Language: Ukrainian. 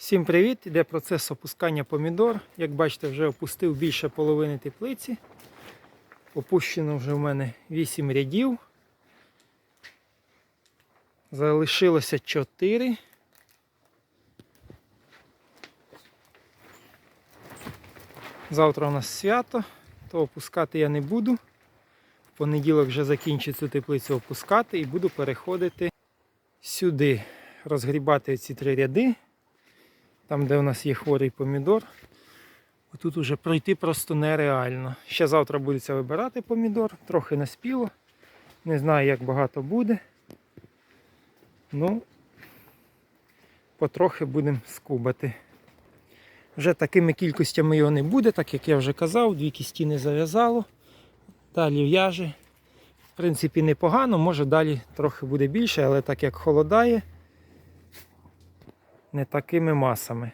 Всім привіт! Іде процес опускання помідор. Як бачите, вже опустив більше половини теплиці. Опущено вже в мене 8 рядів. Залишилося 4. Завтра у нас свято, то опускати я не буду. В понеділок вже закінчу цю теплицю опускати і буду переходити сюди, розгрібати ці три ряди. Там, де у нас є хворий помідор. Тут уже пройти просто нереально. Ще завтра будеться вибирати помідор, трохи наспіло. Не знаю, як багато буде. Ну, потрохи будемо скубати. Вже такими кількостями його не буде, так як я вже казав, дві кістіни зав'язало. Далі в'яже. В принципі, непогано, може далі трохи буде більше, але так як холодає, не такими масами.